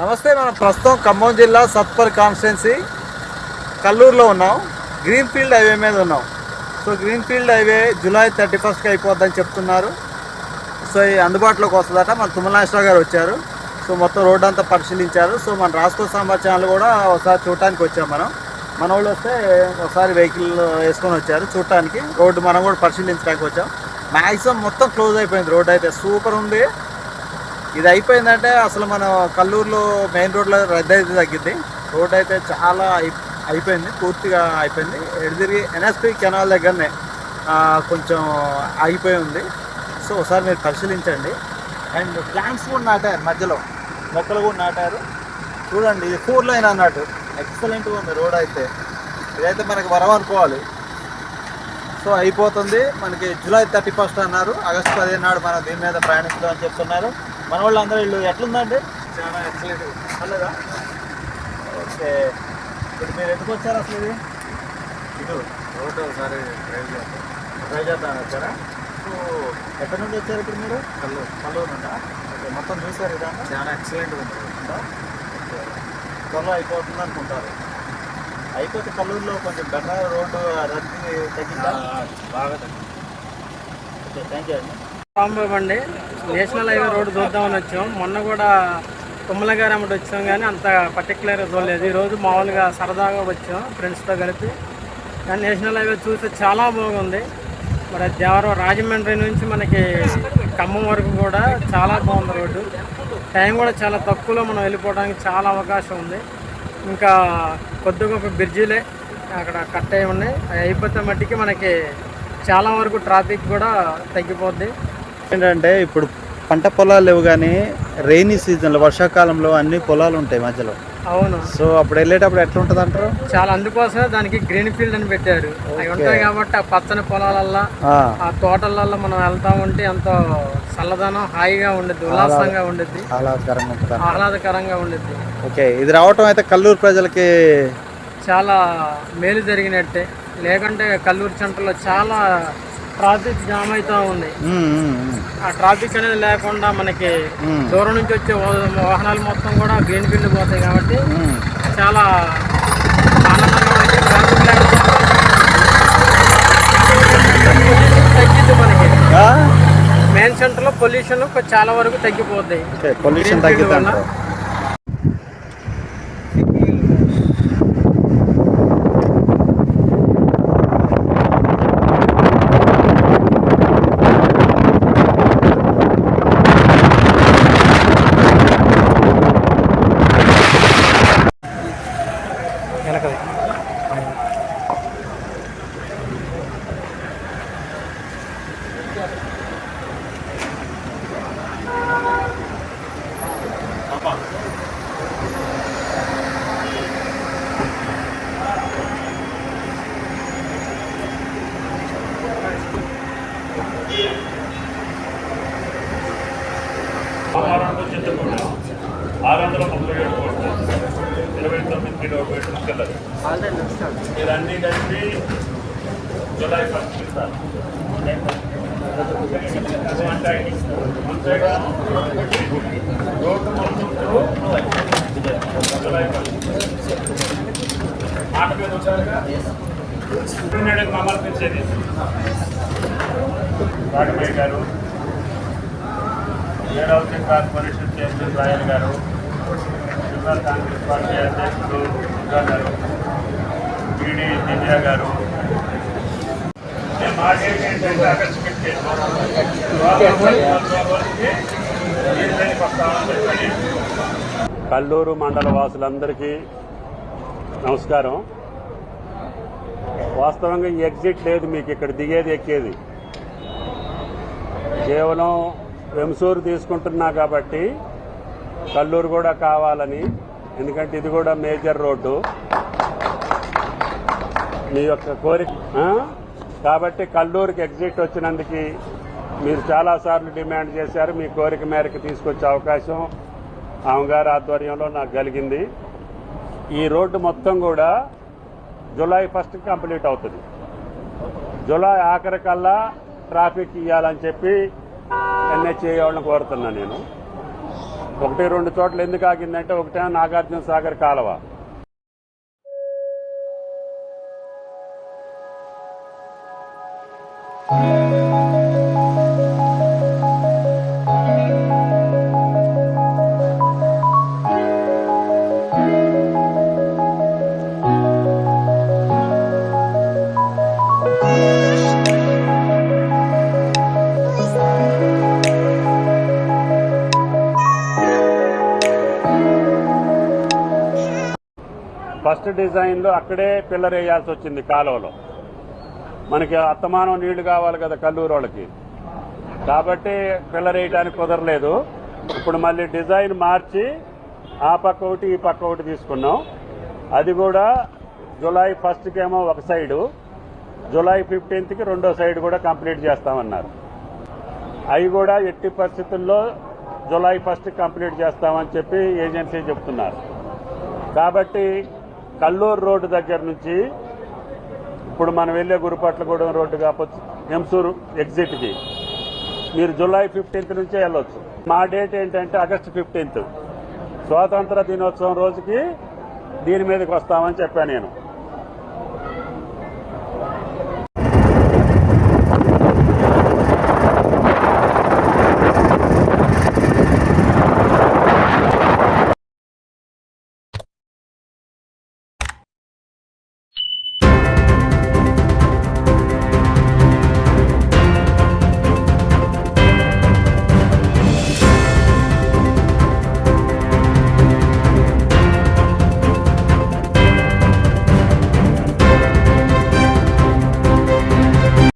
నమస్తే మనం ప్రస్తుతం ఖమ్మం జిల్లా సత్పర్ కాన్స్టిట్యున్సీ కల్లూరులో ఉన్నాం. గ్రీన్ ఫీల్డ్ హైవే మీద ఉన్నాం. So green field highway July thirty ఫస్ట్కి అయిపోద్దని చెప్తున్నారు. సో ఈ అందుబాటులోకి వస్తుందట. మన తుమ్మలాశ్వర గారు వచ్చారు. సో మొత్తం రోడ్ అంతా పరిశీలించారు. సో మన రాష్ట్ర సమాచారాలు కూడా ఒకసారి చూడటానికి వచ్చాం మనం. మన వాళ్ళు వస్తే ఒకసారి వెహికల్ వేసుకొని వచ్చారు చూడటానికి. రోడ్డు మనం కూడా పరిశీలించడానికి వచ్చాం. మ్యాక్సిమం మొత్తం క్లోజ్ అయిపోయింది రోడ్ అయితే. సూపర్ ఉంది. ఇది అయిపోయిందంటే అసలు మనం కల్లూరులో మెయిన్ రోడ్లో రద్దు అయితే తగ్గింది. రోడ్ అయితే చాలా అయిపోయింది పూర్తిగా అయిపోయింది. ఎడిదిరిగి ఎన్ఎస్పి కెనాల్ దగ్గరనే కొంచెం ఆగిపోయి ఉంది. సో ఒకసారి మీరు పరిశీలించండి. అండ్ ప్లాంట్స్ కూడా నాటారు మధ్యలో. మొక్కలు కూడా నాటారు. చూడండి ఇది ఫోర్ లైన్ అన్నట్టు. ఎక్సలెంట్గా ఉంది రోడ్ అయితే. ఇదైతే మనకి వరం అనుకోవాలి. సో అయిపోతుంది. మనకి జూలై థర్టీ ఫస్ట్ అన్నారు. ఆగస్ట్ పదిహేను నాడు మనం దీని మీద ప్రయాణిస్తాం అని చెప్తున్నారు. మన వాళ్ళందరూ ఇల్లు ఎట్లుందండి? చాలా ఎక్సలెంట్. పర్లేదా? ఓకే. ఇప్పుడు మీరు ఎందుకు వచ్చారు అసలు ఇది? ఇటు రోడ్డు ఒకసారి డ్రైవ్ చేస్తాం ట్రై చేద్దామని వచ్చారా? సో ఎక్కడి నుండి వచ్చారు ఇప్పుడు మీరు? కళ్ళు కల్లూరు నుండా? ఓకే మొత్తం చూసారు ఇదంతా? చాలా ఎక్సలెంట్గా? ఓకే. త్వరలో అయిపోతుంది అనుకుంటారు. అయిపోతే కల్లూరులో కొంచెం బెటర్ రోడ్డు రద్దీ తగ్గిందా? బాగా తగ్గింది. ఓకే థ్యాంక్ యూ అండి. రాంబాబు అండి నేషనల్ హైవే రోడ్డు చూద్దామని వచ్చాం. మొన్న కూడా తుమ్మల గారు అమ్మటి వచ్చాం కానీ అంత పర్టికులర్గా చూడలేదు. ఈరోజు మామూలుగా సరదాగా వచ్చాం ఫ్రెండ్స్తో కలిపి. కానీ నేషనల్ హైవే చూస్తే చాలా బాగుంది. మరి దేవరం రాజమండ్రి నుంచి మనకి ఖమ్మం వరకు కూడా చాలా బాగుంది రోడ్డు. టైం కూడా చాలా తక్కువలో మనం వెళ్ళిపోవడానికి చాలా అవకాశం ఉంది. ఇంకా కొద్ది గొప్ప బ్రిడ్జిలే అక్కడ కట్ అయి ఉన్నాయి అయిపోతే మట్టికి మనకి చాలా వరకు ట్రాఫిక్ కూడా తగ్గిపోద్ది. ఏంటంటే ఇప్పుడు పంట పొలాలు లేవు కానీ రైనీ సీజన్లో వర్షాకాలంలో అన్ని పొలాలు ఉంటాయి మధ్యలో. అవును. సో అప్పుడు వెళ్ళేటప్పుడు ఎట్లా ఉంటుంది అంటారు చాలా అందుకోసమే దానికి గ్రీన్ ఫీల్డ్ అని పెట్టారు. అవి ఉంటాయి కాబట్టి ఆ పచ్చని పొలాలల్లో ఆ. తోటలల్లో మనం వెళ్తా ఉంటే ఎంతో చల్లదనం హాయిగా ఉండిద్ది ఉల్లాసంగా ఉండిద్ది. ఆహ్లాదకరంగా ఉంటుంది ఆహ్లాదకరంగా ఉండిద్ది. ఓకే ఇది రావటం అయితే కల్లూరు ప్రజలకి చాలా మేలు జరిగినట్టే. లేకుంటే కల్లూరు సెంటర్లో చాలా ట్రాఫిక్ జామ్ అవుతూ ఉంది. ఆ ట్రాఫిక్ అనేది లేకుండా మనకి దూరం నుంచి వచ్చే వాహనాలు మొత్తం కూడా గ్రీన్ ఫీల్డ్ పోతాయి కాబట్టి. చాలా ఆనందంగా ఉంది. ట్రాఫిక్ లేకుండా పొల్యూషన్ తగ్గిద్ది మనకి? మెయిన్ సెంటర్లో పొల్యూషన్ చాలా వరకు తగ్గిపోద్ది ఓకే పొల్యూషన్ Green ఇరవై తొమ్మిది కిలోమీటర్లు కలదు ఇదన్నీ కలిపి జూలై ఫస్ట్ ఇస్తారు. అంతేగా రోడ్డు మొత్తం జూలై ఫస్ట్ మాట మీద వచ్చారుగా నిన్నటికి సమర్పించేది రాఘమయ్య గారు ఏడవది కార్పొరేషన్ చైర్మన్ రాయల్ గారు జిల్లా కాంగ్రెస్ పార్టీ అధ్యక్షుడు దుర్గా గారు బీడీ దివ్య గారు. నేను మాట్లాడేది కల్లూరు మండల వాసులందరికీ నమస్కారం. వాస్తవంగా ఎగ్జిట్ లేదు మీకు ఇక్కడ దిగేది ఎక్కేది. కేవలం వెంసూరు తీసుకుంటున్నా కాబట్టి కల్లూరు కూడా కావాలని ఎందుకంటే ఇది కూడా మేజర్ రోడ్డు. మీ యొక్క కోరిక కాబట్టి కల్లూరుకి ఎగ్జిట్ వచ్చినందుకు మీరు చాలాసార్లు డిమాండ్ చేశారు. మీ కోరిక మేరకు తీసుకొచ్చే అవకాశం ఆమెగారి ఆధ్వర్యంలో నాకు కలిగింది. ఈ రోడ్డు మొత్తం కూడా జులై ఫస్ట్ కంప్లీట్ అవుతుంది. జులై ఆఖరి కల్లా ట్రాఫిక్ ఇవ్వాలని చెప్పి ఎన్హెచ్ఏ వాళ్ళని కోరుతున్నా నేను. ఒకటి రెండు చోట్ల ఎందుకు ఆగిందంటే ఒకటే నాగార్జున సాగర్ కాలువ. ఫస్ట్ డిజైన్లో అక్కడే పిల్లర్ వేయాల్సి వచ్చింది కాలువలో. మనకి అత్తమానం నీళ్ళు కావాలి కదా కల్లూరు వాళ్ళకి కాబట్టి పిల్లర్ వేయడానికి కుదరలేదు. ఇప్పుడు మళ్ళీ డిజైన్ మార్చి ఆ పక్క ఒకటి ఈ పక్క ఒకటి తీసుకున్నాం. అది కూడా జూలై ఫస్ట్కేమో ఒక సైడు. జూలై ఫిఫ్టీన్త్కి రెండో సైడ్ కూడా కంప్లీట్ చేస్తామన్నారు. అవి కూడా ఎట్టి పరిస్థితుల్లో జూలై ఫస్ట్ కంప్లీట్ చేస్తామని చెప్పి ఏజెన్సీ చెప్తున్నారు. కాబట్టి కల్లూరు రోడ్డు దగ్గర నుంచి ఇప్పుడు మనం వెళ్ళే గురుపట్లగూడెం రోడ్డు కాకపోతే ఎంసూరు ఎగ్జిట్కి మీరు జూలై ఫిఫ్టీన్త్ నుంచే వెళ్ళొచ్చు. మా డేట్ ఏంటంటే ఆగస్టు ఫిఫ్టీన్త్ స్వాతంత్ర దినోత్సవం రోజుకి దీని మీదకి వస్తామని చెప్పాను నేను.